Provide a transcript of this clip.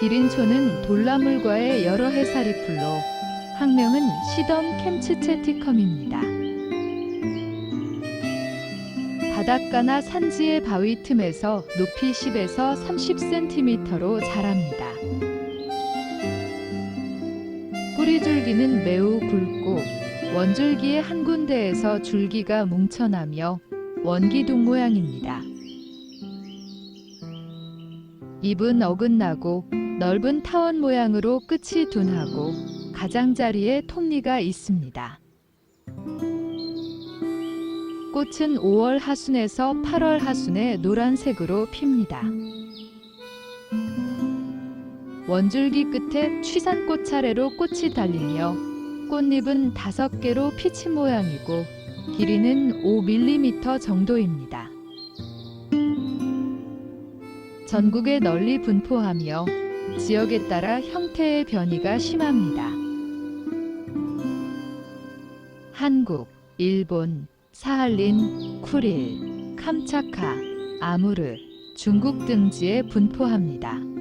기린초는 돌나물과의 여러 해살이 풀로 학명은 시덤 캠츠체티컴입니다. 바닷가나 산지의 바위 틈에서 높이 10에서 30cm로 자랍니다. 뿌리줄기는 매우 굵고 원줄기의 한 군데에서 줄기가 뭉쳐나며 원기둥 모양입니다. 잎은 어긋나고 넓은 타원 모양으로 끝이 둔하고 가장자리에 톱니가 있습니다. 꽃은 5월 하순에서 8월 하순에 노란색으로 핍니다. 원줄기 끝에 취산꽃 차례로 꽃이 달리며 꽃잎은 다섯 개로 피친 모양이고 길이는 5mm 정도입니다. 전국에 널리 분포하며 지역에 따라 형태의 변이가 심합니다. 한국, 일본, 사할린, 쿠릴, 캄차카, 아무르, 중국 등지에 분포합니다.